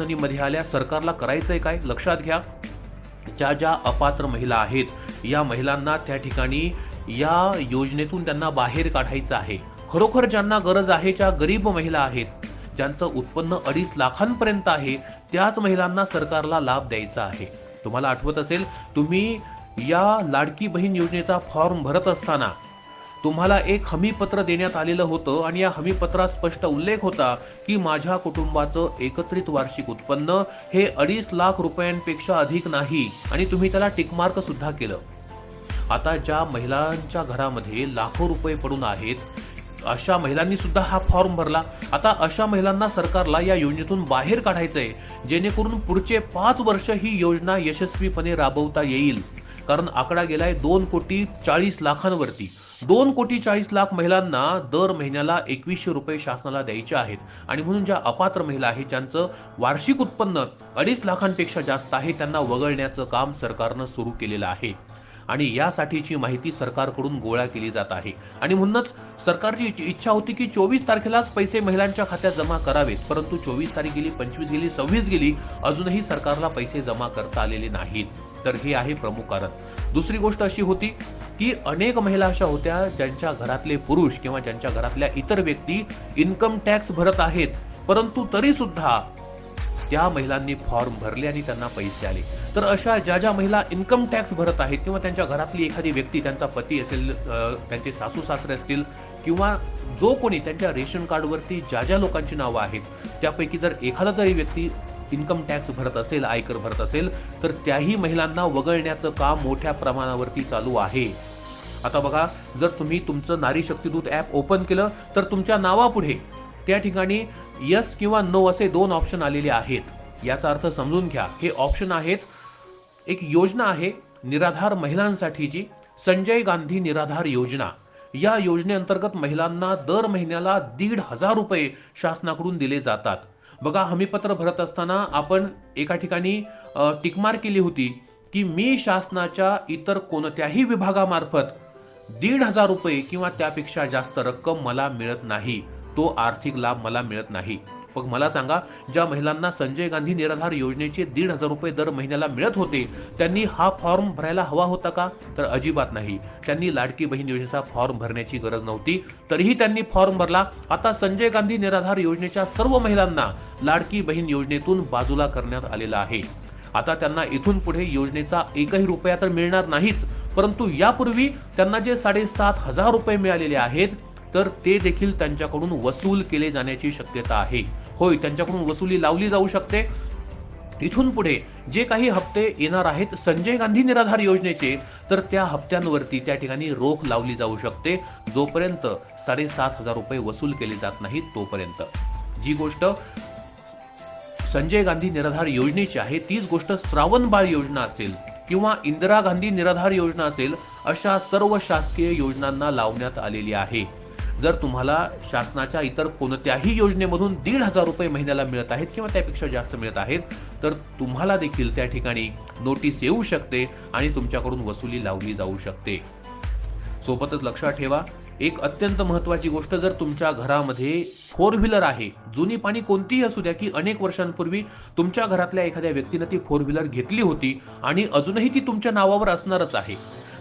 मध्ये आल्या सरकारला करायचं आहे काय? लक्षात घ्या. ज्या ज्या अपात्र महिला आहेत या महिलांना त्या ठिकाणी या योजनेतून त्यांना बाहेर काढायचं आहे. खरोखर ज्यांना गरज आहे ज्या गरीब महिला आहेत ज्यांचं उत्पन्न अडीच लाखांपर्यंत आहे त्याच महिलांना सरकारला लाभ द्यायचा आहे. तुम्हाला आठवत असेल तुम्ही या लाडकी बहीण योजनेचा फॉर्म भरत असताना तुम्हाला एक हमीपत्र देण्यात आलेलं होतं आणि या हमीपत्रात स्पष्ट उल्लेख होता की माझ्या कुटुंबाचं एकत्रित वार्षिक उत्पन्न हे अडीच लाख रुपयांपेक्षा अधिक नाही आणि तुम्ही त्याला टिकमार्क सुद्धा केलं. आता ज्या महिलांच्या घरामध्ये लाखो रुपये पडून आहेत अशा महिलांनी सुद्धा हा फॉर्म भरला. आता अशा महिलांना सरकारला या योजनेतून बाहेर काढायचंय जेणेकरून पुढचे पाच वर्ष ही योजना यशस्वीपणे राबवता येईल. कारण आकडा गेलाय दोन कोटी चाळीस लाखांवरती. दोन कोटी चाळीस लाख महिलांना दर महिन्याला एकवीसशे रुपये शासनाला द्यायचे आहेत. आणि म्हणून ज्या अपात्र महिला आहेत ज्यांचं वार्षिक उत्पन्न अडीच लाखांपेक्षा जास्त आहे त्यांना वगळण्याचं काम सरकारनं सुरू केलेलं आहे. आणि यासाठीची माहिती सरकारकडून गोळा केली जात आहे. आणि म्हणूनच सरकारची इच्छा होती की चोवीस तारखेलाच पैसे महिलांच्या खात्यात जमा करावेत. परंतु चोवीस तारीख गेली पंचवीस गेली सव्वीस गेली अजूनही सरकारला पैसे जमा करता आलेले नाहीत. तर हे आहे प्रमुख कारण. दुसरी गोष्ट अशी होती की अनेक महिला अशा होत्या ज्यांच्या घरातले पुरुष किंवा ज्यांच्या घरातल्या इतर व्यक्ती इन्कम टॅक्स भरत आहेत. परंतु तरी सुद्धा त्या महिलांनी फॉर्म भरले आणि त्यांना पैसे आले. तर अशा ज्या ज्या महिला इन्कम टॅक्स भरत आहेत किंवा त्यांच्या घरातली एखादी व्यक्ती त्यांचा पती असेल त्यांचे सासू सासरे असतील किंवा जो कोणी त्यांच्या रेशन कार्डवरती ज्या ज्या लोकांची नावं आहेत त्यापैकी जर एखादा जरी व्यक्ती इन्कम टॅक्स भरत असेल आयकर भरत असेल तर त्याही महिलांना वगळण्याचं काम मोठ्या प्रमाणावरती चालू आहे. आता बघा जर तुम्ही तुमचं नारी शक्तीदूत ॲप ओपन केलं तर तुमच्या नावापुढे त्या ठिकाणी यस किंवा नो असे दोन ऑप्शन आलेले आहेत. याचा अर्थ समजून घ्या हे ऑप्शन आहेत एक योजना आहे निराधार महिलांसाठीची संजय गांधी निराधार योजना. या योजनेअंतर्गत महिलांना दर महिन्याला दीड हजार रुपये शासनाकडून दिले जातात. बघा हमीपत्र भरत असताना आपण एका ठिकाणी टिकमार केली होती की मी शासनाच्या इतर कोणत्याही विभागामार्फत दीड हजार रुपये किंवा त्यापेक्षा जास्त रक्कम मला मिळत नाही. तो आर्थिक लाभ मला मिळत नाही. मग मला सांगा ज्या महिलांना संजय गांधी निराधार योजनेचे दीड हजार रुपये दर महिन्याला मिळत होते त्यांनी हा फॉर्म भरायला हवा होता का? तर अजिबात नाही. त्यांनी लाडकी बहीण योजनेचा फॉर्म भरण्याची गरज नव्हती तरीही त्यांनी फॉर्म भरला. आता संजय गांधी निराधार योजनेच्या सर्व महिलांना लाडकी बहीण योजनेतून बाजूला करण्यात आलेला आहे. आता त्यांना इथून पुढे योजनेचा एकही रुपया तर मिळणार नाहीच परंतु यापूर्वी त्यांना जे साडेसात हजार रुपये मिळालेले आहेत तर ते देखील त्यांच्याकडून वसूल केले जाण्याची शक्यता आहे. होय त्यांच्याकडून वसुली लावली जाऊ शकते. इथून पुढे जे काही हप्ते येणार आहेत संजय गांधी निराधार योजनेचे तर त्या हप्त्यांवरती त्या ठिकाणी रोख लावली जाऊ शकते जोपर्यंत साडेसात हजार रुपये वसूल केले जात नाहीत तोपर्यंत. जी गोष्ट संजय गांधी निराधार योजनेची आहे तीच गोष्ट श्रावण बाळ योजना असेल किंवा इंदिरा गांधी निराधार योजना असेल अशा सर्व शासकीय योजनांना लावण्यात आलेली आहे. जर तुम्हाला शासनाच्या इतर कोणत्याही योजनेमधून दीड हजार रुपये महिन्याला मिळत आहेत किंवा त्यापेक्षा जास्त मिळत आहेत तर तुम्हाला देखील त्या ठिकाणी नोटीस येऊ शकते आणि तुमच्याकडून वसुली लावली जाऊ शकते. सोबतच लक्षात ठेवा एक अत्यंत महत्वाची गोष्ट जर तुमच्या घरामध्ये फोर व्हीलर आहे जुनी पाणी कोणतीही असू द्या की अनेक वर्षांपूर्वी तुमच्या घरातल्या एखाद्या व्यक्तीनं ती फोर व्हीलर घेतली होती आणि अजूनही ती तुमच्या नावावर असणारच आहे.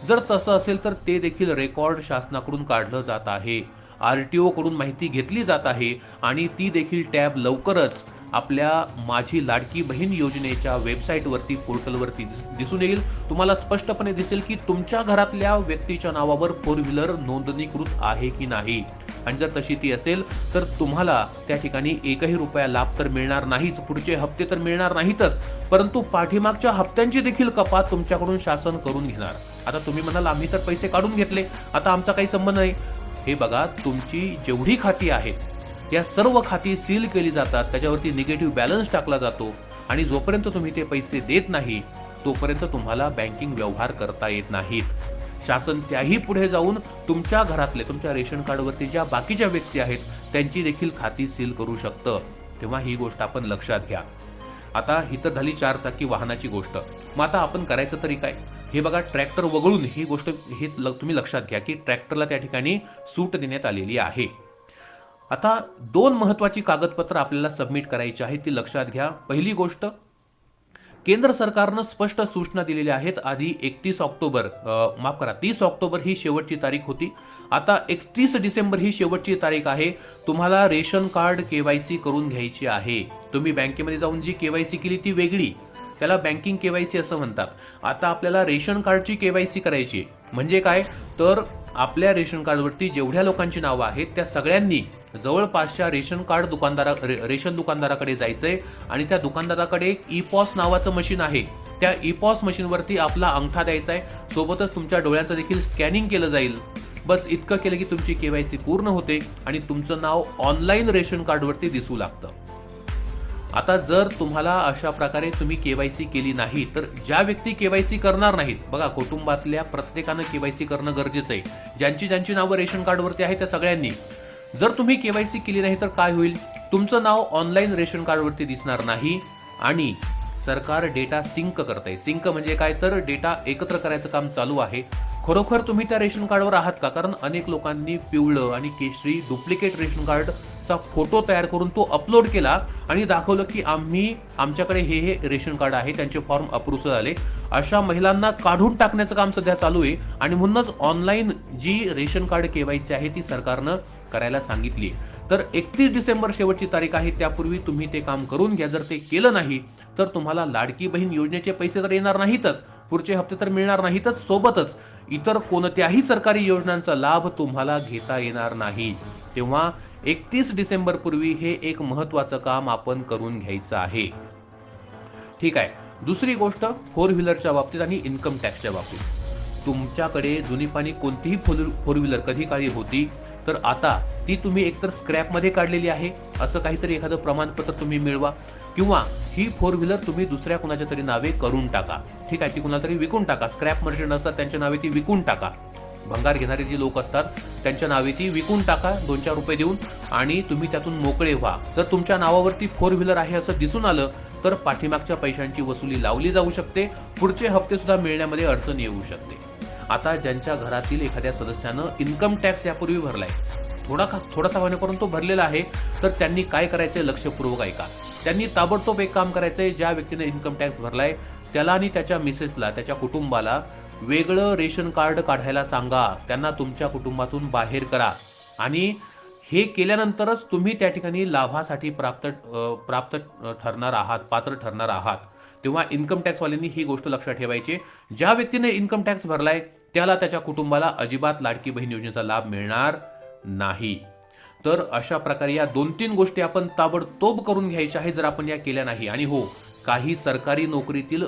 जर तसं असेल तर ते देखील रेकॉर्ड शासनाकडून काढलं जात आहे. आर टी ओकडून माहिती घेतली जात आहे आणि ती देखील टॅब लवकरच आपल्या माझी लाडकी बहीण योजनेच्या वेबसाईटवरती पोर्टलवरती दिसून येईल. तुम्हाला स्पष्टपणे दिसेल की तुमच्या घरातल्या व्यक्तीच्या नावावर फोर व्हीलर नोंदणीकृत आहे की नाही. आणि जर तशी ती असेल तर तुम्हाला त्या ठिकाणी एकही रुपया लाभ तर मिळणार नाहीच. पुढचे हप्ते तर मिळणार नाहीतच. परंतु पाठीमागच्या हप्त्यांची देखील कपात तुमच्याकडून शासन करून घेणार. आता तुम्ही म्हणाल आम्ही तर पैसे काढून घेतले. आता आमचा काही संबंध नाही. हे बघा तुमची जेवढी खाती आहेत या सर्व खाती सील केली जातात त्याच्यावरती निगेटिव्ह बॅलन्स टाकला जातो आणि जोपर्यंत तुम्ही ते पैसे देत नाही तोपर्यंत तुम्हाला बँकिंग व्यवहार करता येत नाहीत. शासन त्याही पुढे जाऊन तुमच्या घरातले तुमच्या रेशन कार्डवरती ज्या बाकीच्या व्यक्ती आहेत त्यांची देखील खाती सील करू शकतं. तेव्हा ही गोष्ट आपण लक्षात घ्या. आता ही तर झाली चार चाकी वाहनाची गोष्ट. मग आता आपण करायचं तरी काय? हे बघा ट्रॅक्टर वगळून ही गोष्ट हे ल- तुम्ही लक्षात घ्या की ट्रॅक्टरला त्या ठिकाणी सूट देण्यात आलेली आहे. आता दोन महत्त्वाची कागदपत्र आपल्याला सबमिट करायची आहेत ती लक्षात घ्या. पहिली गोष्ट केंद्र सरकारनं स्पष्ट सूचना दिलेल्या आहेत. आधी एकतीस ऑक्टोबर माफ करा तीस ऑक्टोबर ही शेवटची तारीख होती. आता एकतीस डिसेंबर ही शेवटची तारीख आहे. तुम्हाला ration card K Y C करून घ्यायची आहे. तुम्ही बँकेमध्ये जाऊन जी के वाय सी केली ती वेगळी. त्याला बँकिंग के वाय सी असं म्हणतात. आता आपल्याला रेशन कार्डची के वाय सी करायची आहे. म्हणजे काय? तर आपल्या रेशन कार्डवरती जेवढ्या लोकांची नावं आहेत त्या सगळ्यांनी जवळपासच्या रेशन कार्ड दुकानदारा रे- रेशन दुकानदाराकडे जायचंय आणि त्या दुकानदाराकडे एक ई पॉस नावाचं मशीन आहे. त्या ई पॉस मशीनवरती आपला अंगठा द्यायचा आहे सोबतच तुमच्या डोळ्यांचं देखील स्कॅनिंग केलं जाईल. बस इतकं केलं की तुमची के वाय सी पूर्ण होते आणि तुमचं नाव ऑनलाईन रेशन कार्डवरती दिसू लागतं. आता जर तुम्हाला अशा प्रकारे तुम्ही केवायसी केली नाही तर ज्या व्यक्ती केवायसी करणार नाहीत बघा कुटुंबातल्या प्रत्येकानं केवायसी करणं गरजेचं आहे. ज्यांची ज्यांची नावं रेशन कार्डवरती आहे त्या सगळ्यांनी. जर तुम्ही केवायसी केली नाही तर काय होईल? तुमचं नाव ऑनलाईन रेशन कार्डवरती दिसणार नाही आणि सरकार डेटा सिंक करत आहे सिंक म्हणजे काय? तर डेटा एकत्र करायचं काम चालू आहे. खरोखर तुम्ही त्या रेशन कार्डवर आहात का? कारण अनेक लोकांनी पिवळं आणि केशरी डुप्लिकेट रेशन कार्ड चा फोटो तयार करून तो अपलोड केला आणि दाखवलं की आम्ही आमच्याकडे हे हे रेशन कार्ड आहे त्यांचे फॉर्म अप्रूव्ह झाले. अशा महिलांना काढून टाकण्याचं काम सध्या चालू आहे आणि म्हणूनच ऑनलाईन जी रेशन कार्ड केवायसी आहे ती सरकारनं करायला सांगितली तर एकतीस डिसेंबर शेवटची तारीख आहे त्यापूर्वी तुम्ही ते काम करून घ्या. जर ते केलं नाही तर तुम्हाला लाडकी बहीण योजनेचे पैसे तर येणार नाहीतच. पुढचे हप्ते तर मिळणार नाहीतच सोबतच इतर कोणत्याही सरकारी योजनांचा लाभ तुम्हाला घेता येणार नाही. तेव्हा एकतीस डिसेंबर पूर्वी हे एक महत्त्वाचं काम आपण करून घ्यायचं आहे. ठीक आहे. दुसरी गोष्ट फोर व्हीलरच्या बाबतीत आणि इन्कम टॅक्सच्या बाबतीत. तुमच्याकडे जुनी पाणी कोणतीही फोर फोर व्हीलर कधी काळी होती तर आता ती तुम्ही एकतर स्क्रॅपमध्ये काढलेली आहे असं काहीतरी एखादं प्रमाणपत्र तुम्ही मिळवा किंवा ही फोर व्हीलर तुम्ही दुसऱ्या कुणाच्या तरी नावे करून टाका. ठीक आहे ती कुणाला तरी विकून टाका. स्क्रॅप मर्चंट असतात त्यांच्या नावे ती विकून टाका. भंगार घेणारे जे लोक असतात त्यांच्या नावे ती विकून टाका दोन चार रुपये देऊन आणि तुम्ही त्यातून मोकळे व्हा. जर तुमच्या नावावरती फोर व्हीलर आहे असं दिसून आलं तर पाठीमागच्या पैशांची वसुली लावली जाऊ शकते. पुढचे हप्ते सुद्धा मिळण्यामध्ये अडचण येऊ शकते. आता ज्यांच्या घरातील एखाद्या सदस्यानं इन्कम टॅक्स यापूर्वी भरलाय थोडा खा थोडासा होण्यापर्यंत तो भरलेला आहे तर त्यांनी काय करायचंय लक्षपूर्वक ऐका. त्यांनी ताबडतोब एक काम करायचंय ज्या व्यक्तीने इन्कम टॅक्स भरलाय त्याला आणि त्याच्या मिसेसला त्याच्या कुटुंबाला वेगळं रेशन कार्ड काढायला सांगा. त्यांना तुमच्या कुटुंबातून बाहेर करा. आणि हे केल्यानंतरच तुम्ही त्या ठिकाणी लाभासाठी प्राप्त प्राप्त ठरणार आहात पात्र ठरणार आहात. तेव्हा इन्कम टॅक्सवाल्यांनी ही गोष्ट लक्षात ठेवायची. ज्या व्यक्तीने इन्कम टॅक्स भरलाय त्याला त्याच्या कुटुंबाला अजिबात लाडकी बहीण योजनेचा लाभ मिळणार नाही. तर अशा प्रकारे या दोन तीन गोष्टी आपण ताबडतोब करून घ्यायच्या आहे जर आपण या केल्या नाही. आणि हो काही सरकारी नोकरीतील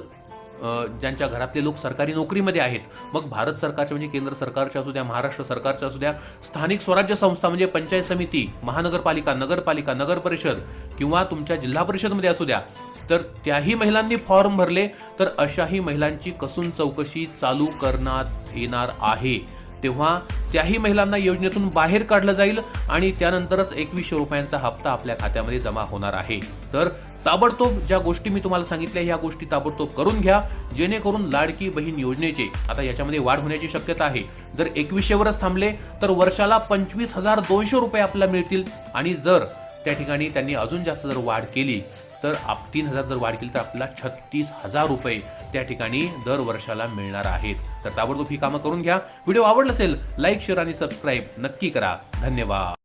ज्यांच्या घरातले लोक सरकारी नोकरीमध्ये आहेत. मग भारत सरकारच्या म्हणजे केंद्र सरकारच्या असू द्या महाराष्ट्र सरकारच्या असू द्या स्थानिक स्वराज्य संस्था म्हणजे पंचायत समिती महानगरपालिका नगरपालिका नगर परिषद किंवा तुमच्या जिल्हा परिषदमध्ये असू द्या तर त्याही महिलांनी फॉर्म भरले तर अशाही महिलांची कसून चौकशी चालू करण्यात येणार आहे. तेव्हा त्याही महिलांना योजनेतून बाहेर काढलं जाईल आणि त्यानंतरच एकवीसशे रुपयांचा हप्ता आपल्या खात्यामध्ये जमा होणार आहे. तर ताबडतोब ज्या गोष्टी मी तुम्हाला सांगितल्या ह्या गोष्टी ताबडतोब करून घ्या जेणेकरून लाडकी बहीण योजनेचे आता याच्यामध्ये वाढ होण्याची शक्यता आहे. जर एकवीसशेवरच थांबले तर वर्षाला पंचवीस हजार दोनशे रुपये आपल्याला मिळतील. आणि जर त्या ठिकाणी त्यांनी अजून जास्त जर वाढ केली तर आप तीन हजार जर वाढ केली तर आपल्याला छत्तीस हजार रुपये त्या ठिकाणी दर वर्षाला मिळणार आहेत. तर ताबडतोब ही कामं करून घ्या. व्हिडिओ आवडला असेल लाईक शेअर आणि सबस्क्राईब नक्की करा. धन्यवाद.